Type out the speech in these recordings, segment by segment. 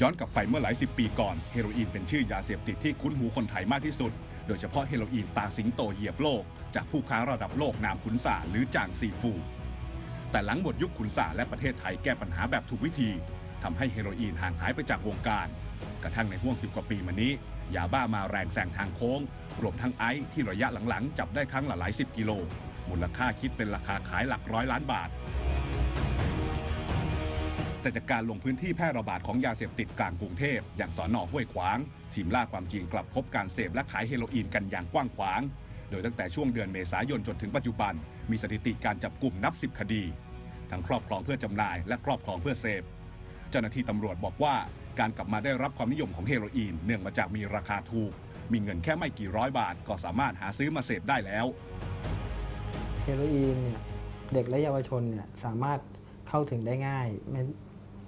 ย้อนกลับไปเมื่อหลายสิบปีก่อนเฮโรอีนเป็นชื่อยาเสพติดที่คุ้นหูคนไทยมากที่สุด โดยเฉพาะเฮโรอีนตาสิงโตเหยียบโลก จากผู้ค้าระดับโลกนามขุนสาหรือจางซีฟู แต่หลังหมดยุคขุนสาและประเทศไทยแก้ปัญหาแบบถูกวิธีทำให้เฮโรอีนห่างหายไปจากวงการ กระทั่งในห่วงสิบกว่าปีมานี้ ยาบ้ามาแรงแซงทางโค้ง รวมทั้งไอซ์ที่ระยะหลังๆ จับได้ครั้งละหลายสิบกิโลมูลค่าคิดเป็นราคาขายหลักร้อยล้านบาท แต่จากการลงพื้นที่แพร่ระบาดของยาเสพติดกลางกรุงเทพอย่างสอนอห้วยขวาง ทีมล่าความจริงกลับพบการเสพและขายเฮโรอีนกันอย่างกว้างขวาง โดยตั้งแต่ช่วงเดือนเมษายนจนถึงปัจจุบัน มีสถิติการจับกลุ่มนับ 10 คดี ทั้งครอบครองเพื่อจำหน่ายและครอบครองเพื่อเสพ เจ้าหน้าที่ตำรวจบอกว่าการกลับมาได้รับความนิยมของเฮโรอีนเนื่องมาจากมีราคาถูก มีเงินแค่ไม่กี่ร้อยบาท ก็สามารถหาซื้อมาเสพได้แล้วเฮโรอีนเนี่ยเด็กและเยาวชนเนี่ยสามารถเข้าถึงได้ง่าย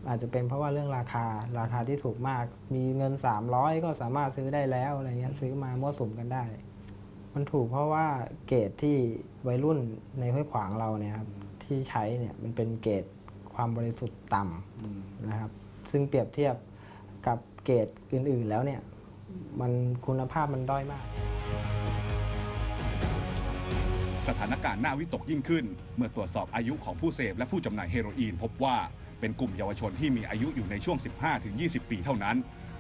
อาจจะเป็นเพราะว่าเรื่องราคาราคาที่ถูกมาก มีเงิน 300 ก็สามารถซื้อได้แล้วอะไรเงี้ยซื้อมามั่วสุมกันได้ มันถูกเพราะว่าเกรดที่วัยรุ่นในห้วยขวางเราเนี่ยครับที่ใช้เนี่ยมันเป็นเกรดความบริสุทธิ์ต่ำนะครับ ซึ่งเปรียบเทียบกับเกรดอื่นๆแล้วเนี่ยมันคุณภาพมันด้อยมาก สถานการณ์น่าวิตกยิ่งขึ้น เมื่อตรวจสอบอายุของผู้เสพและผู้จำหน่ายเฮโรอีนพบว่า เป็นกลุ่มเยาวชนที่มีอายุอยู่ในช่วง 15-20 ปีเท่านั้น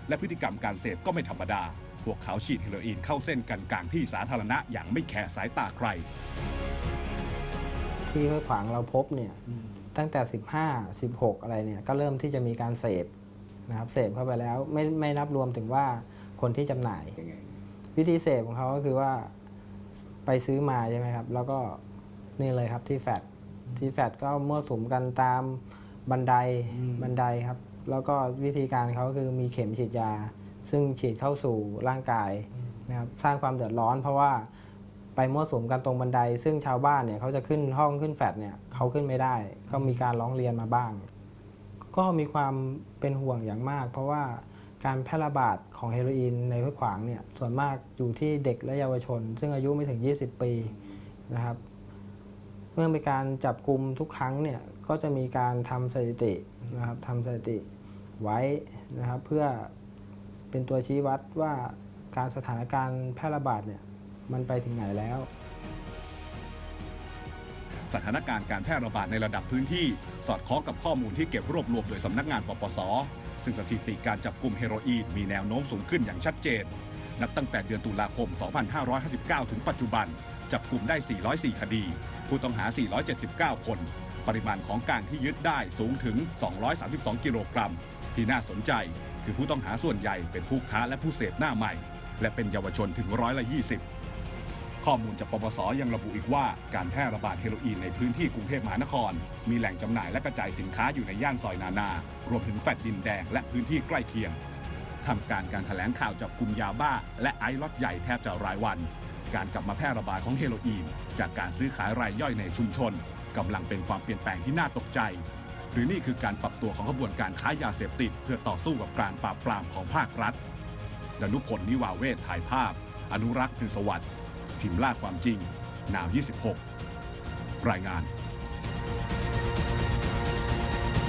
และพฤติกรรมการเสพก็ไม่ธรรมดา พวกเขาฉีดเฮโรอีนเข้าเส้นกันกลางที่สาธารณะอย่างไม่แคร์สายตาใคร ที่ห้วยขวางเราพบเนี่ยตั้งแต่ 15 16 อะไรเนี่ยก็เริ่มที่จะมีการเสพนะครับเสพเข้าไปแล้วไม่ไม่นับรวมถึงว่าคนที่จำหน่าย วิธีเสพของเขาก็คือว่าไปซื้อมาใช่ไหมครับ แล้วก็นี่เลยครับที่แฟดที่แฟดก็มั่วสุมกันตาม บันไดบันไดครับ แล้วก็วิธีการเขาคือมีเข็มฉีดยา ซึ่งฉีดเข้าสู่ร่างกายนะครับสร้างความเดือดร้อน เพราะว่าไปมั่วสุมกันตรงบันได ซึ่งชาวบ้านเนี่ยเขาจะขึ้นห้องขึ้นแฟดเนี่ยเขาขึ้นไม่ได้ ก็มีการร้องเรียนมาบ้าง ก็มีความเป็นห่วงอย่างมาก เพราะว่าการแพร่ระบาดของเฮโรอีนในห้วยขวางเนี่ยส่วนมากอยู่ที่เด็กและเยาวชน ซึ่งอายุไม่ถึง 20 ปีนะครับเมื่อมีการจับกลุ่มทุกครั้งเนี่ยก็จะมีการทำสถิตินะครับทำสถิติไว้นะครับเพื่อเป็นตัวชี้วัดว่าการสถานการณ์แพร่ระบาดเนี่ยมันไปถึงไหนแล้ว สถานการณ์การแพร่ระบาดในระดับพื้นที่ สอดคล้องกับข้อมูลที่เก็บรวบรวมโดยสำนักงานปปส ซึ่งสถิติการจับกลุ่มเฮโรอีนมีแนวโน้มสูงขึ้นอย่างชัดเจน นับตั้งแต่เดือนตุลาคม 2559 ถึงปัจจุบัน จับกลุ่มได้ 404 คดี ผู้ต้องหา 479 คน ปริมาณของกลางที่ยึดได้สูงถึง 232 กิโลกรัม ที่น่าสนใจคือผู้ต้องหาส่วนใหญ่เป็นผู้ค้าและผู้เสพหน้าใหม่ และเป็นเยาวชนถึงร้อยละ 20 ข้อมูลจากปปสยังระบุอีกว่าการแพร่ระบาดเฮโรอีนในพื้นที่กรุงเทพมหานคร มีแหล่งจำหน่ายและกระจายสินค้าอยู่ในย่านซอยนานา รวมถึงแฟลตดินแดงและพื้นที่ใกล้เคียงทำการการแถลงข่าวจับกลุ่มยาบ้า และไอซ์ล็อตใหญ่แทบจะรายวัน การกลับมาแพร่ระบาดของเฮโรอีน จากการซื้อขายรายย่อยในชุมชนกำลังเป็นความเปลี่ยนแปลงที่น่าตกใจ หรือนี่คือการปรับตัวของขบวนการค้ายาเสพติด เพื่อต่อสู้กับการปราบปรามของภาครัฐดนุพลนิวาเวศถ่ายภาพ อนุรักษ์พิสวัสดิ์ทีมล่าความจริงนาว 26 รายงาน